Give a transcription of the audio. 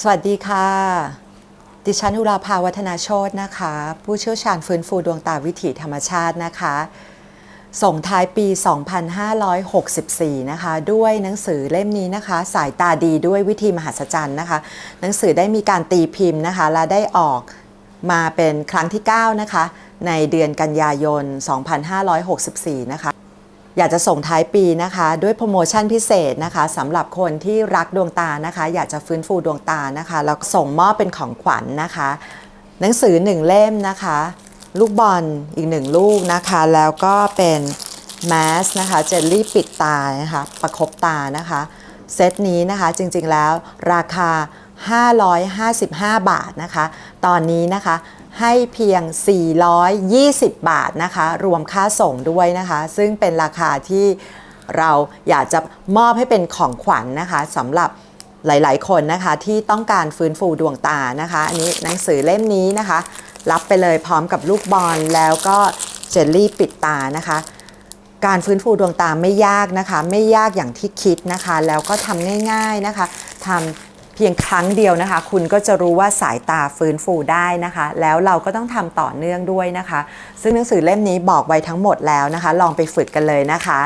สวัสดีค่ะ ดิฉันอุราภาวัฒนาโชตนะคะ ผู้เชี่ยวชาญฟื้นฟูดวงตาวิถีธรรมชาตินะคะ ส่งท้ายปี 2564 นะคะ ด้วยหนังสือเล่มนี้นะคะ สายตาดีด้วยวิธีมหัศจรรย์นะคะ หนังสือได้มีการตีพิมพ์นะคะ และได้ออกมาเป็นครั้งที่ 9 นะคะ ในเดือนกันยายน 2564 นะคะ อยากจะส่งท้ายปีนะคะ ด้วยโปรโมชั่นพิเศษนะคะสำหรับคนที่รักดวงตานะคะ อยากจะฟื้นฟูดวงตานะคะแล้วส่งมอบเป็นของขวัญนะคะ หนังสือหนึ่งเล่มนะคะ ลูกบอลอีกหนึ่งลูกนะคะ แล้วก็เป็นแมสนะคะเจลลี่ปิดตานะคะประคบตานะคะ เซตนี้นะคะจริงๆแล้วราคา 555 บาทนะคะ ตอนนี้นะคะ ให้เพียง 420 บาทนะคะ รวมค่าส่งด้วยนะคะ ซึ่งเป็นราคาที่เราอยากจะมอบให้เป็นของขวัญนะคะสำหรับหลาย ๆ คนนะคะที่ต้องการฟื้นฟูดวงตานะคะ อันนี้หนังสือเล่มนี้นะคะ รับไปเลยพร้อมกับลูกบอลแล้วก็เจลลี่ปิดตานะคะ การฟื้นฟูดวงตาไม่ยากนะคะ ไม่ยากอย่างที่คิดนะคะ แล้วก็ทำง่าย ๆ นะคะทำ เพียงครั้งเดียวนะคะ คุณก็จะรู้ว่าสายตาฟื้นฟูได้นะคะ แล้วเราก็ต้องทำต่อเนื่องด้วยนะคะ ซึ่งหนังสือเล่มนี้บอกไว้ทั้งหมดแล้วนะคะ ลองไปฝึกกันเลยนะคะ